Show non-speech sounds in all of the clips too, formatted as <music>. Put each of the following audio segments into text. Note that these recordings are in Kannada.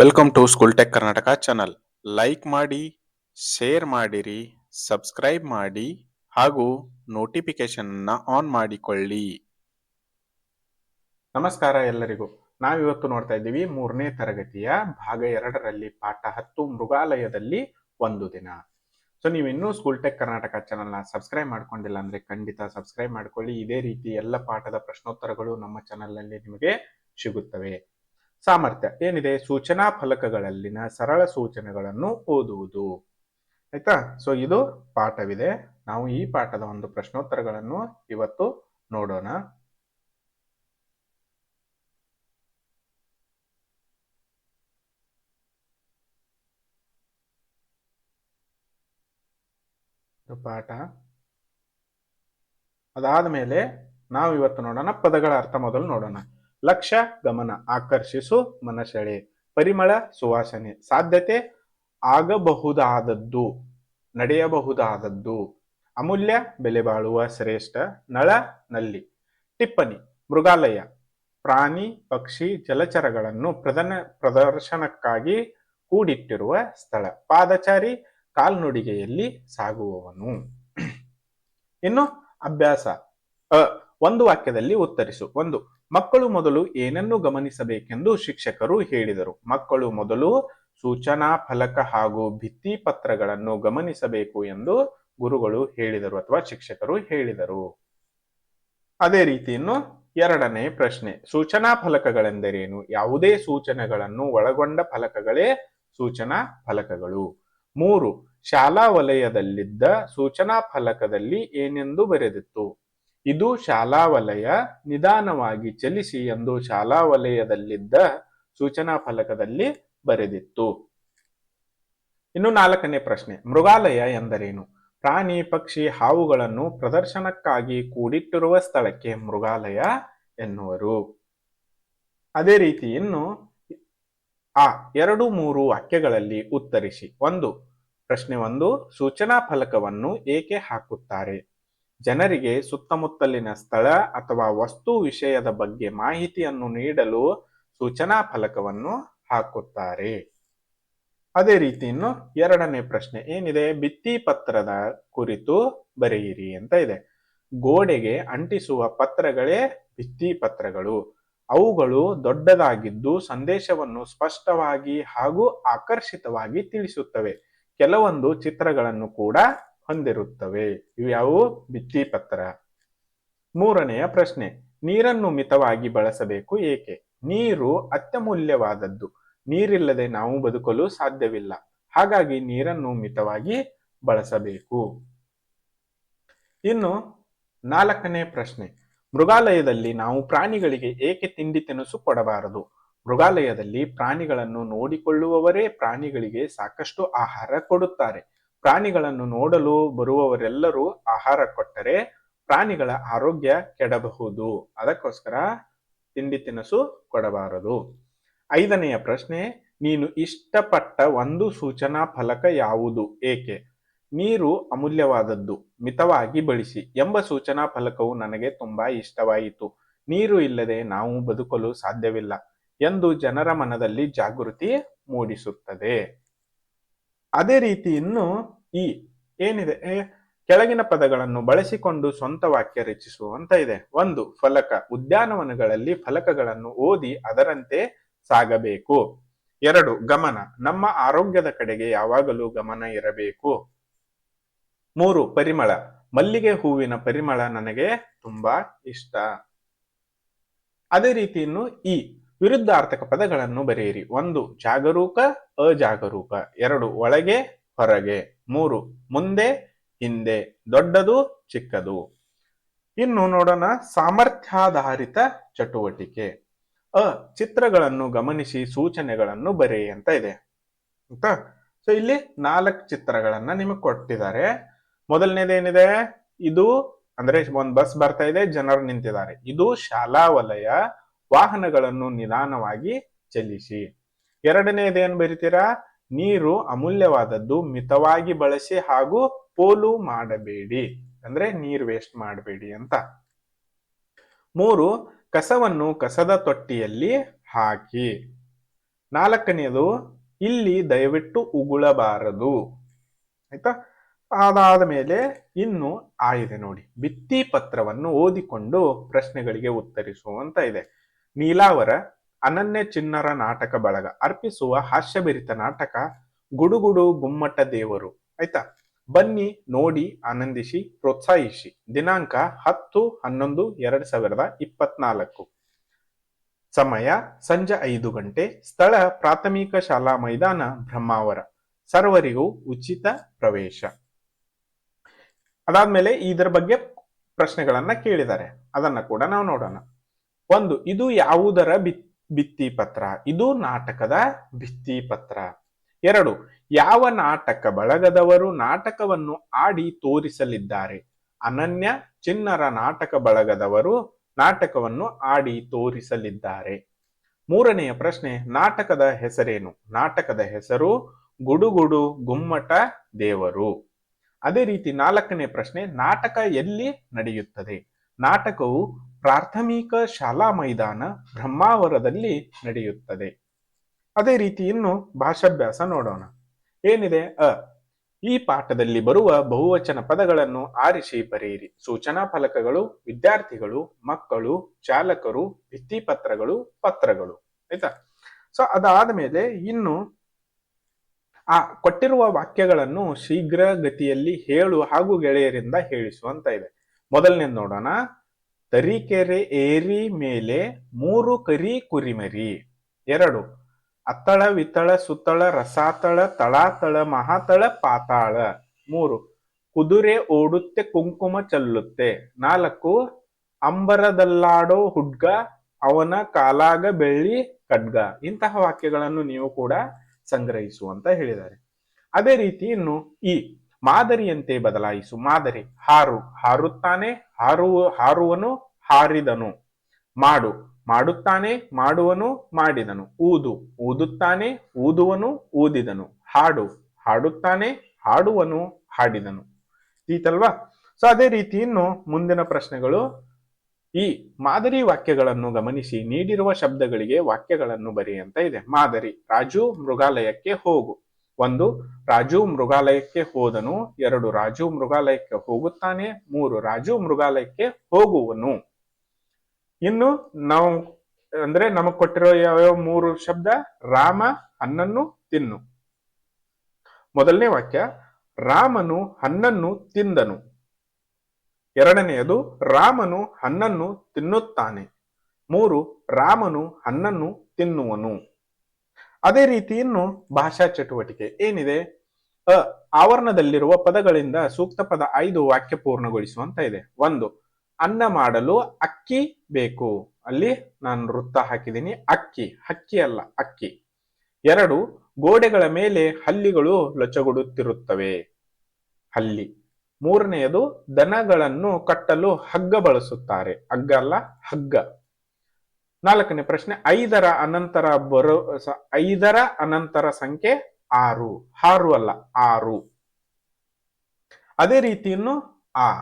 Welcome to school tech Karnataka channel like ಮಾಡಿ ಶೇರ್ ಮಾಡಿರಿ ಸಬ್ಸ್ಕ್ರೈಬ್ ಮಾಡಿ, ಹಾಗೂ ನೋಟಿಫಿಕೇಶನ್ ಆನ್ ಮಾಡಿಕೊಳ್ಳಿ. ನಮಸ್ಕಾರ ಎಲ್ಲರಿಗೂ. ನಾವಿವತ್ತು ನೋಡ್ತಾ ಇದ್ದೀವಿ ಮೂರನೇ ತರಗತಿಯ ಭಾಗ ಎರಡರಲ್ಲಿ ಪಾಠ ಹತ್ತು ಮೃಗಾಲಯದಲ್ಲಿ ಒಂದು ದಿನ. ಸೊ ನೀವು ಇನ್ನೂ ಸ್ಕೂಲ್ ಟೆಕ್ ಕರ್ನಾಟಕ ಚಾನಲ್ನ ಸಬ್ಸ್ಕ್ರೈಬ್ ಮಾಡ್ಕೊಂಡಿಲ್ಲ ಅಂದ್ರೆ ಖಂಡಿತ ಸಬ್ಸ್ಕ್ರೈಬ್ ಮಾಡ್ಕೊಳ್ಳಿ. ಇದೇ ರೀತಿ ಎಲ್ಲ ಪಾಠದ ಪ್ರಶ್ನೋತ್ತರಗಳು ನಮ್ಮ ಚಾನಲ್ನಲ್ಲಿ ನಿಮಗೆ ಸಿಗುತ್ತವೆ. ಸಾಮರ್ಥ್ಯ. ಏನಿದೆ? ಸೂಚನಾ ಫಲಕಗಳಲ್ಲಿನ ಸರಳ ಸೂಚನೆಗಳನ್ನು ಓದುವುದು. ಆಯ್ತಾ? ಸೊ ಇದು ಪಾಠವಿದೆ. ನಾವು ಈ ಪಾಠದ ಒಂದು ಪ್ರಶ್ನೋತ್ತರಗಳನ್ನು ಇವತ್ತು ನೋಡೋಣ. ಪಾಠ. ಅದಾದ ಮೇಲೆ ನಾವು ಇವತ್ತು ನೋಡೋಣ ಪದಗಳ ಅರ್ಥ ಮೊದಲು ನೋಡೋಣ. ಲಕ್ಷ್ಯ ಗಮನ ಆಕರ್ಷಿಸು ಮನಸೆಳೆ. ಪರಿಮಳ ಸುವಾಸನೆ. ಸಾಧ್ಯತೆ ಆಗಬಹುದಾದದ್ದು, ನಡೆಯಬಹುದಾದದ್ದು. ಅಮೂಲ್ಯ ಬೆಲೆ ಬಾಳುವ ಶ್ರೇಷ್ಠ ನಳ ನಲ್ಲಿ. ಟಿಪ್ಪಣಿ, ಮೃಗಾಲಯ. ಪ್ರಾಣಿ, ಪಕ್ಷಿ, ಜಲಚರಗಳನ್ನು ಪ್ರದನ, ಪ್ರದರ್ಶನಕ್ಕಾಗಿ ಕೂಡಿಟ್ಟಿರುವ ಸ್ಥಳ. ಪಾದಚಾರಿ ಕಾಲ್ನುಡಿಗೆಯಲ್ಲಿ ಸಾಗುವವನು. <clears throat> ಇನ್ನು ಅಭ್ಯಾಸ. ಅ, ಒಂದು ವಾಕ್ಯದಲ್ಲಿ ಉತ್ತರಿಸು. ಒಂದು ಮಕ್ಕಳು ಮೊದಲು ಏನನ್ನು ಗಮನಿಸಬೇಕೆಂದು ಶಿಕ್ಷಕರು ಹೇಳಿದರು. ಮಕ್ಕಳು ಮೊದಲು ಸೂಚನಾ ಫಲಕ ಹಾಗೂ ಭಿತ್ತಿ ಪತ್ರಗಳನ್ನು ಗಮನಿಸಬೇಕು ಎಂದು ಗುರುಗಳು ಹೇಳಿದರು ಅಥವಾ ಶಿಕ್ಷಕರು ಹೇಳಿದರು. ಅದೇ ರೀತಿಯನ್ನು ಎರಡನೇ ಪ್ರಶ್ನೆ, ಸೂಚನಾ ಫಲಕಗಳೆಂದರೇನು? ಯಾವುದೇ ಸೂಚನೆಗಳನ್ನು ಒಳಗೊಂಡ ಫಲಕಗಳೇ ಸೂಚನಾ ಫಲಕಗಳು. ಮೂರು, ಶಾಲಾ ವಲಯದಲ್ಲಿದ್ದ ಸೂಚನಾ ಫಲಕದಲ್ಲಿ ಏನೆಂದು ಬರೆದಿತ್ತು? ಇದು ಶಾಲಾ ವಲಯ ನಿಧಾನವಾಗಿ ಚಲಿಸಿ ಎಂದು ಶಾಲಾ ವಲಯದಲ್ಲಿದ್ದ ಸೂಚನಾ ಫಲಕದಲ್ಲಿ ಬರೆದಿತ್ತು. ಇನ್ನು ನಾಲ್ಕನೇ ಪ್ರಶ್ನೆ, ಮೃಗಾಲಯ ಎಂದರೇನು? ಪ್ರಾಣಿ, ಪಕ್ಷಿ, ಹಾವುಗಳನ್ನು ಪ್ರದರ್ಶನಕ್ಕಾಗಿ ಕೂಡಿಟ್ಟಿರುವ ಸ್ಥಳಕ್ಕೆ ಮೃಗಾಲಯ ಎನ್ನುವರು. ಅದೇ ರೀತಿ ಇನ್ನು ಆ ಎರಡು ಮೂರು ವಾಕ್ಯಗಳಲ್ಲಿ ಉತ್ತರಿಸಿ. ಒಂದು, ಪ್ರಶ್ನೆ ಒಂದು, ಸೂಚನಾ ಫಲಕವನ್ನು ಏಕೆ ಹಾಕುತ್ತಾರೆ? ಜನರಿಗೆ ಸುತ್ತಮುತ್ತಲಿನ ಸ್ಥಳ ಅಥವಾ ವಸ್ತು ವಿಷಯದ ಬಗ್ಗೆ ಮಾಹಿತಿಯನ್ನು ನೀಡಲು ಸೂಚನಾ ಫಲಕವನ್ನು ಹಾಕುತ್ತಾರೆ. ಅದೇ ರೀತಿ ಇನ್ನು ಎರಡನೇ ಪ್ರಶ್ನೆ ಏನಿದೆ? ಭಿತ್ತಿ ಪತ್ರದ ಕುರಿತು ಬರೆಯಿರಿ ಅಂತ ಇದೆ. ಗೋಡೆಗೆ ಅಂಟಿಸುವ ಪತ್ರಗಳೇ ಭಿತ್ತಿ ಪತ್ರಗಳು. ಅವುಗಳು ದೊಡ್ಡದಾಗಿದ್ದು ಸಂದೇಶವನ್ನು ಸ್ಪಷ್ಟವಾಗಿ ಹಾಗೂ ಆಕರ್ಷಿತವಾಗಿ ತಿಳಿಸುತ್ತವೆ. ಕೆಲವೊಂದು ಚಿತ್ರಗಳನ್ನು ಕೂಡ ಹೊಂದಿರುತ್ತವೆ. ಇವು ಯಾವುವು? ಭಿತ್ತಿಪತ್ರ ಮೂರನೆಯ ಪ್ರಶ್ನೆ, ನೀರನ್ನು ಮಿತವಾಗಿ ಬಳಸಬೇಕು ಏಕೆ? ನೀರು ಅತ್ಯಮೂಲ್ಯವಾದದ್ದು. ನೀರಿಲ್ಲದೆ ನಾವು ಬದುಕಲು ಸಾಧ್ಯವಿಲ್ಲ. ಹಾಗಾಗಿ ನೀರನ್ನು ಮಿತವಾಗಿ ಬಳಸಬೇಕು. ಇನ್ನು ನಾಲ್ಕನೇ ಪ್ರಶ್ನೆ, ಮೃಗಾಲಯದಲ್ಲಿ ನಾವು ಪ್ರಾಣಿಗಳಿಗೆ ಏಕೆ ತಿಂಡಿ ತಿನಿಸು ಕೊಡಬಾರದು? ಮೃಗಾಲಯದಲ್ಲಿ ಪ್ರಾಣಿಗಳನ್ನು ನೋಡಿಕೊಳ್ಳುವವರೇ ಪ್ರಾಣಿಗಳಿಗೆ ಸಾಕಷ್ಟು ಆಹಾರ ಕೊಡುತ್ತಾರೆ. ಪ್ರಾಣಿಗಳನ್ನು ನೋಡಲು ಬರುವವರೆಲ್ಲರೂ ಆಹಾರ ಕೊಟ್ಟರೆ ಪ್ರಾಣಿಗಳ ಆರೋಗ್ಯ ಕೆಡಬಹುದು. ಅದಕ್ಕೋಸ್ಕರ ತಿಂಡಿ ತಿನಿಸು ಕೊಡಬಾರದು. ಐದನೆಯ ಪ್ರಶ್ನೆ, ನೀನು ಇಷ್ಟಪಟ್ಟ ಒಂದು ಸೂಚನಾ ಫಲಕ ಯಾವುದು? ಏಕೆ? ನೀರು ಅಮೂಲ್ಯವಾದದ್ದು, ಮಿತವಾಗಿ ಬಳಸಿ ಎಂಬ ಸೂಚನಾ ಫಲಕವು ನನಗೆ ತುಂಬಾ ಇಷ್ಟವಾಯಿತು. ನೀರು ಇಲ್ಲದೆ ನಾವು ಬದುಕಲು ಸಾಧ್ಯವಿಲ್ಲ ಎಂದು ಜನರ ಮನದಲ್ಲಿ ಜಾಗೃತಿ ಮೂಡಿಸುತ್ತದೆ. ಅದೇ ರೀತಿ ಇನ್ನು ಈ ಏನಿದೆ ಕೆಳಗಿನ ಪದಗಳನ್ನು ಬಳಸಿಕೊಂಡು ಸ್ವಂತ ವಾಕ್ಯ ರಚಿಸುವಂತ ಇದೆ. ಒಂದು, ಫಲಕ. ಉದ್ಯಾನವನಗಳಲ್ಲಿ ಫಲಕಗಳನ್ನು ಓದಿ ಅದರಂತೆ ಸಾಗಬೇಕು. ಎರಡು, ಗಮನ. ನಮ್ಮ ಆರೋಗ್ಯದ ಕಡೆಗೆ ಯಾವಾಗಲೂ ಗಮನ ಇರಬೇಕು. ಮೂರು, ಪರಿಮಳ. ಮಲ್ಲಿಗೆ ಹೂವಿನ ಪರಿಮಳ ನನಗೆ ತುಂಬಾ ಇಷ್ಟ. ಅದೇ ರೀತಿ ಇನ್ನು ಈ ವಿರುದ್ಧಾರ್ಥಕ ಪದಗಳನ್ನು ಬರೆಯಿರಿ. ಒಂದು, ಜಾಗರೂಕ, ಅಜಾಗರೂಕ. ಎರಡು, ಒಳಗೆ, ಹೊರಗೆ. ಮೂರು, ಮುಂದೆ, ಹಿಂದೆ. ದೊಡ್ಡದು, ಚಿಕ್ಕದು. ಇನ್ನು ನೋಡೋಣ ಸಾಮರ್ಥ್ಯಾಧಾರಿತ ಚಟುವಟಿಕೆ. ಅ, ಚಿತ್ರಗಳನ್ನು ಗಮನಿಸಿ ಸೂಚನೆಗಳನ್ನು ಬರೆಯಿ ಅಂತ ಇದೆ. ಆಯ್ತಾ? ಸೊ ಇಲ್ಲಿ ನಾಲ್ಕು ಚಿತ್ರಗಳನ್ನ ನಿಮಗೆ ಕೊಟ್ಟಿದ್ದಾರೆ. ಮೊದಲನೇದೇನಿದೆ ಇದು, ಅಂದ್ರೆ, ಒಂದ್ ಬಸ್ ಬರ್ತಾ ಇದೆ, ಜನರು ನಿಂತಿದ್ದಾರೆ. ಇದು ಶಾಲಾ ವಲಯ ವಾಹನಗಳನ್ನು ನಿಧಾನವಾಗಿ ಚಲಿಸಿ. ಎರಡನೇದೇನು ಬರಿತೀರಾ? ನೀರು ಅಮೂಲ್ಯವಾದದ್ದು ಮಿತವಾಗಿ ಬಳಸಿ ಹಾಗೂ ಪೋಲು ಮಾಡಬೇಡಿ. ಅಂದ್ರೆ ನೀರ್ ವೇಸ್ಟ್ ಮಾಡಬೇಡಿ ಅಂತ. ಮೂರು, ಕಸವನ್ನು ಕಸದ ತೊಟ್ಟಿಯಲ್ಲಿ ಹಾಕಿ. ನಾಲ್ಕನೆಯದು ಇಲ್ಲಿ ದಯವಿಟ್ಟು ಉಗುಳಬಾರದು. ಆಯ್ತಾ? ಅದಾದ ಮೇಲೆ ಇನ್ನು ಆಯಿದೆ ನೋಡಿ. ಭಿತ್ತಿ ಪತ್ರವನ್ನು ಓದಿಕೊಂಡು ಪ್ರಶ್ನೆಗಳಿಗೆ ಉತ್ತರಿಸುವಂತ ಇದೆ. ನೀಲಾವರ ಅನನ್ಯ ಚಿನ್ನರ ನಾಟಕ ಬಳಗ. ಅರ್ಪಿಸುವ ಹಾಸ್ಯಭರಿತ ನಾಟಕ ಗುಡುಗುಡು ಗುಮ್ಮಟ ದೇವರು. ಆಯ್ತಾ? ಬನ್ನಿ ನೋಡಿ, ಆನಂದಿಸಿ, ಪ್ರೋತ್ಸಾಹಿಸಿ. ದಿನಾಂಕ ಹತ್ತು ಹನ್ನೊಂದು ಎರಡ್ ಸಾವಿರದ ಇಪ್ಪತ್ನಾಲ್ಕು. ಸಮಯ ಸಂಜೆ ಐದು ಗಂಟೆ. ಸ್ಥಳ ಪ್ರಾಥಮಿಕ ಶಾಲಾ ಮೈದಾನ ಬ್ರಹ್ಮಾವರ. ಸರ್ವರಿಗೂ ಉಚಿತ ಪ್ರವೇಶ. ಅದಾದ್ಮೇಲೆ ಇದರ ಬಗ್ಗೆ ಪ್ರಶ್ನೆಗಳನ್ನ ಕೇಳಿದ್ದಾರೆ. ಅದನ್ನ ಕೂಡ ನಾವು ನೋಡೋಣ. ಒಂದು, ಇದು ಯಾವುದರ ಭಿತ್ತಿ ಪತ್ರ ಇದು ನಾಟಕದ ಭಿತ್ತಿ ಪತ್ರ ಎರಡು, ಯಾವ ನಾಟಕ ಬಳಗದವರು ನಾಟಕವನ್ನು ಆಡಿ ತೋರಿಸಲಿದ್ದಾರೆ? ಅನನ್ಯ, ಚಿನ್ನರ ನಾಟಕ ಬಳಗದವರು ನಾಟಕವನ್ನು ಆಡಿ ತೋರಿಸಲಿದ್ದಾರೆ. ಮೂರನೆಯ ಪ್ರಶ್ನೆ, ನಾಟಕದ ಹೆಸರೇನು? ನಾಟಕದ ಹೆಸರು ಗುಡುಗುಡು ಗುಮ್ಮಟ ದೇವರು. ಅದೇ ರೀತಿ ನಾಲ್ಕನೇ ಪ್ರಶ್ನೆ, ನಾಟಕ ಎಲ್ಲಿ ನಡೆಯುತ್ತದೆ? ನಾಟಕವು ಪ್ರಾಥಮಿಕ ಶಾಲಾ ಮೈದಾನ ಬ್ರಹ್ಮಾವರದಲ್ಲಿ ನಡೆಯುತ್ತದೆ. ಅದೇ ರೀತಿ ಇನ್ನು ಭಾಷಾಭ್ಯಾಸ ನೋಡೋಣ. ಏನಿದೆ? ಅ. ಈ ಪಾಠದಲ್ಲಿ ಬರುವ ಬಹುವಚನ ಪದಗಳನ್ನು ಆರಿಸಿ ಬರೆಯಿರಿ. ಸೂಚನಾ ಫಲಕಗಳು, ವಿದ್ಯಾರ್ಥಿಗಳು, ಮಕ್ಕಳು, ಚಾಲಕರು, ಭಿತ್ತಿಪತ್ರಗಳು, ಪತ್ರಗಳು. ಆಯ್ತಾ? ಸೊ ಅದಾದ ಮೇಲೆ ಇನ್ನು ಆ ಕೊಟ್ಟಿರುವ ವಾಕ್ಯಗಳನ್ನು ಶೀಘ್ರ ಗತಿಯಲ್ಲಿ ಹೇಳು ಹಾಗೂ ಗೆಳೆಯರಿಂದ ಹೇಳಿಸುವಂತ ಇದೆ. ಮೊದಲನೇದು ನೋಡೋಣ. ತರೀಕೆರೆ ಏರಿ ಮೇಲೆ ಮೂರು ಕರಿ ಕುರಿಮರಿ. ಎರಡು, ಅತ್ತಳ ವಿತಳ ಸುತ್ತಳ ರಸಾತಳ ತಳಾತಳ ಮಹಾತಳ ಪಾತಾಳ. ಮೂರು, ಕುದುರೆ ಓಡುತ್ತೆ ಕುಂಕುಮ ಚಲ್ಲುತ್ತೆ. ನಾಲ್ಕು, ಅಂಬರದಲ್ಲಾಡೋ ಹುಡ್ಗ ಅವನ ಕಾಲಾಗ ಬೆಳ್ಳಿ ಖಡ್ಗ. ಇಂತಹ ವಾಕ್ಯಗಳನ್ನು ನೀವು ಕೂಡ ಸಂಗ್ರಹಿಸುವಂತ ಹೇಳಿದ್ದಾರೆ. ಅದೇ ರೀತಿ ಇನ್ನು ಈ ಮಾದರಿಯಂತೆ ಬದಲಾಯಿಸು. ಮಾದರಿ, ಹಾರು, ಹಾರುತ್ತಾನೆ, ಹಾರು, ಹಾರುವನು ಹಾರಿದನು. ಮಾಡು, ಮಾಡುತ್ತಾನೆ, ಮಾಡುವನು ಮಾಡಿದನು. ಊದು, ಊದುತ್ತಾನೆ, ಊದುವನು ಊದಿದನು. ಹಾಡು, ಹಾಡುತ್ತಾನೆ, ಹಾಡುವನು ಹಾಡಿದನು. ಈತಲ್ವಾ ಸೊ ಅದೇ ರೀತಿ ಇನ್ನು ಮುಂದಿನ ಪ್ರಶ್ನೆಗಳು. ಈ ಮಾದರಿ ವಾಕ್ಯಗಳನ್ನು ಗಮನಿಸಿ. ನೀಡಿರುವ ಶಬ್ದಗಳಿಗೆ ವಾಕ್ಯಗಳನ್ನು ಬರೆಯಂತ ಇದೆ. ಮಾದರಿ, ರಾಜು ಮೃಗಾಲಯಕ್ಕೆ ಹೋಗು. ಒಂದು ರಾಜು ಮೃಗಾಲಯಕ್ಕೆ ಹೋದನು, ಎರಡು ರಾಜು ಮೃಗಾಲಯಕ್ಕೆ ಹೋಗುತ್ತಾನೆ, ಮೂರು ರಾಜು ಮೃಗಾಲಯಕ್ಕೆ ಹೋಗುವನು. ಇನ್ನು ನಾವು, ಅಂದ್ರೆ ನಮಗ್ ಕೊಟ್ಟಿರೋ ಯಾವ್ಯಾವ ಮೂರು ಶಬ್ದ? ರಾಮ, ಹನ್ನನ್ನು, ತಿನ್ನು. ಮೊದಲನೇ ವಾಕ್ಯ, ರಾಮನು ಹಣ್ಣನ್ನು ತಿಂದನು. ಎರಡನೆಯದು, ರಾಮನು ಹಣ್ಣನ್ನು ತಿನ್ನುತ್ತಾನೆ. ಮೂರು, ರಾಮನು ಹನ್ನನ್ನು ತಿನ್ನುವನು. ಅದೇ ರೀತಿ ಇನ್ನು ಭಾಷಾ ಚಟುವಟಿಕೆ ಏನಿದೆ? ಅ, ಆವರಣದಲ್ಲಿರುವ ಪದಗಳಿಂದ ಸೂಕ್ತ ಪದ ಐದು ವಾಕ್ಯ ಪೂರ್ಣಗೊಳಿಸುವಂತ ಇದೆ. ಒಂದು, ಅನ್ನ ಮಾಡಲು ಅಕ್ಕಿ ಬೇಕು. ಅಲ್ಲಿ ನಾನು ವೃತ್ತ ಹಾಕಿದ್ದೀನಿ. ಅಕ್ಕಿ ಹಕ್ಕಿ ಅಲ್ಲ, ಅಕ್ಕಿ. ಎರಡು, ಗೋಡೆಗಳ ಮೇಲೆ ಹಲ್ಲಿಗಳು ಲೊಚಗುಡುತ್ತಿರುತ್ತವೆ. ಹಲ್ಲಿ. ಮೂರನೆಯದು, ದನಗಳನ್ನು ಕಟ್ಟಲು ಹಗ್ಗ ಬಳಸುತ್ತಾರೆ. ಹಗ್ಗ ಅಲ್ಲ, ಹಗ್ಗ. ನಾಲ್ಕನೇ ಪ್ರಶ್ನೆ, ಐದರ ಅನಂತರ ಬರೋ ಐದರ ಅನಂತರ ಸಂಖ್ಯೆ ಆರು. ಆರು ಅಲ್ಲ, ಆರು. ಅದೇ ರೀತಿಯನ್ನು ಆ.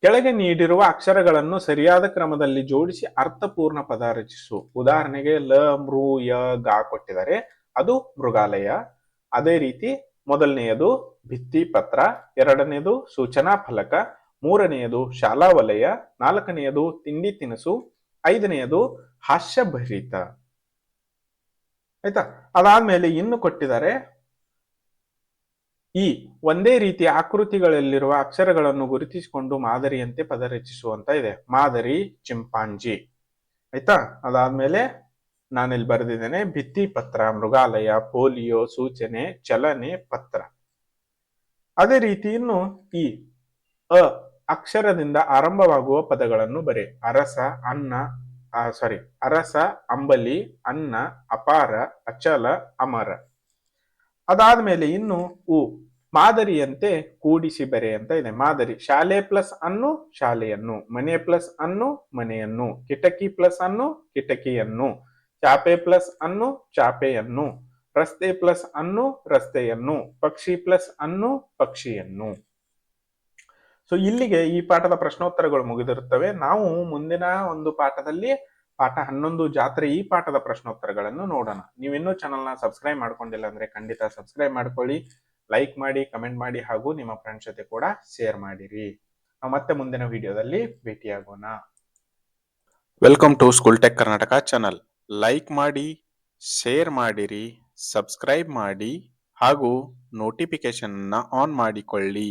ಕೆಳಗೆ ನೀಡಿರುವ ಅಕ್ಷರಗಳನ್ನು ಸರಿಯಾದ ಕ್ರಮದಲ್ಲಿ ಜೋಡಿಸಿ ಅರ್ಥಪೂರ್ಣ ಪದ ರಚಿಸು. ಉದಾಹರಣೆಗೆ ಲ, ಮೃ, ಯ ಗಾ ಕೊಟ್ಟಿದ್ದಾರೆ. ಅದು ಮೃಗಾಲಯ. ಅದೇ ರೀತಿ ಮೊದಲನೆಯದು ಭಿತ್ತಿ ಪತ್ರ, ಎರಡನೆಯದು ಸೂಚನಾ ಫಲಕ, ಮೂರನೆಯದು ಶಾಲಾ ವಲಯ, ನಾಲ್ಕನೆಯದು ತಿಂಡಿ ತಿನಿಸು ಐದನೆಯದು ಹಾಸ್ಯಭರಿತ. ಆಯ್ತಾ? ಅದಾದ್ಮೇಲೆ ಇನ್ನು ಕೊಟ್ಟಿದ್ದಾರೆ ಈ ಒಂದೇ ರೀತಿಯ ಆಕೃತಿಗಳಲ್ಲಿರುವ ಅಕ್ಷರಗಳನ್ನು ಗುರುತಿಸಿಕೊಂಡು ಮಾದರಿಯಂತೆ ಪದ ರಚಿಸುವಂತ ಇದೆ. ಮಾದರಿ, ಚಿಂಪಾಂಜಿ. ಆಯ್ತಾ? ಅದಾದ್ಮೇಲೆ ನಾನಿಲ್ಲಿ ಬರೆದಿದ್ದೇನೆ, ಭಿತ್ತಿ ಪತ್ರ, ಮೃಗಾಲಯ, ಪೋಲಿಯೋ, ಸೂಚನೆ, ಚಲನೆ, ಪತ್ರ. ಅದೇ ರೀತಿ ಇನ್ನು ಈ ಅ ಅಕ್ಷರದಿಂದ ಆರಂಭವಾಗುವ ಪದಗಳನ್ನು ಬರೆ. ಅರಸ, ಅನ್ನ ಸಾರಿ ಅರಸ, ಅಂಬಲಿ, ಅನ್ನ, ಅಪಾರ, ಅಚಲ, ಅಮರ. ಅದಾದ ಮೇಲೆ ಇನ್ನು ಉ. ಮಾದರಿಯಂತೆ ಕೂಡಿಸಿ ಬರೆ ಅಂತ ಇದೆ. ಮಾದರಿ. ಶಾಲೆ ಪ್ಲಸ್ ಅನ್ನು, ಶಾಲೆಯನ್ನು. ಮನೆ ಪ್ಲಸ್ ಅನ್ನು, ಮನೆಯನ್ನು. ಕಿಟಕಿ ಪ್ಲಸ್ ಅನ್ನು, ಕಿಟಕಿಯನ್ನು. ಚಾಪೆ ಪ್ಲಸ್ ಅನ್ನು, ಚಾಪೆಯನ್ನು. ರಸ್ತೆ ಪ್ಲಸ್ ಅನ್ನು, ರಸ್ತೆಯನ್ನು. ಪಕ್ಷಿ ಪ್ಲಸ್ ಅನ್ನು, ಪಕ್ಷಿಯನ್ನು. ಸೊ ಇಲ್ಲಿಗೆ ಈ ಪಾಠದ ಪ್ರಶ್ನೋತ್ತರಗಳು ಮುಗಿದಿರುತ್ತವೆ. ನಾವು ಮುಂದಿನ ಒಂದು ಪಾಠದಲ್ಲಿ, ಪಾಠ ಹನ್ನೊಂದು ಜಾತ್ರೆ ಈ ಪಾಠದ ಪ್ರಶ್ನೋತ್ತರಗಳನ್ನು ನೋಡೋಣ. ನೀವಿನ್ನೂ ಚಾನಲ್ನ ಸಬ್ಸ್ಕ್ರೈಬ್ ಮಾಡ್ಕೊಂಡಿಲ್ಲ ಅಂದ್ರೆ ಖಂಡಿತ ಸಬ್ಸ್ಕ್ರೈಬ್ ಮಾಡ್ಕೊಳ್ಳಿ ಲೈಕ್ ಮಾಡಿ ಕಮೆಂಟ್ ಮಾಡಿ ಹಾಗೂ ನಿಮ್ಮ ಫ್ರೆಂಡ್ಸ್ ಜೊತೆ ಕೂಡ ಶೇರ್ ಮಾಡಿರಿ. ನಾವು ಮತ್ತೆ ಮುಂದಿನ ವಿಡಿಯೋದಲ್ಲಿ ಭೇಟಿಯಾಗೋಣ. Welcome to school tech Karnataka channel like ಮಾಡಿ ಶೇರ್ ಮಾಡಿರಿ ಸಬ್ಸ್ಕ್ರೈಬ್ ಮಾಡಿ ಹಾಗೂ ನೋಟಿಫಿಕೇಶನ್ ಆನ್ ಮಾಡಿಕೊಳ್ಳಿ.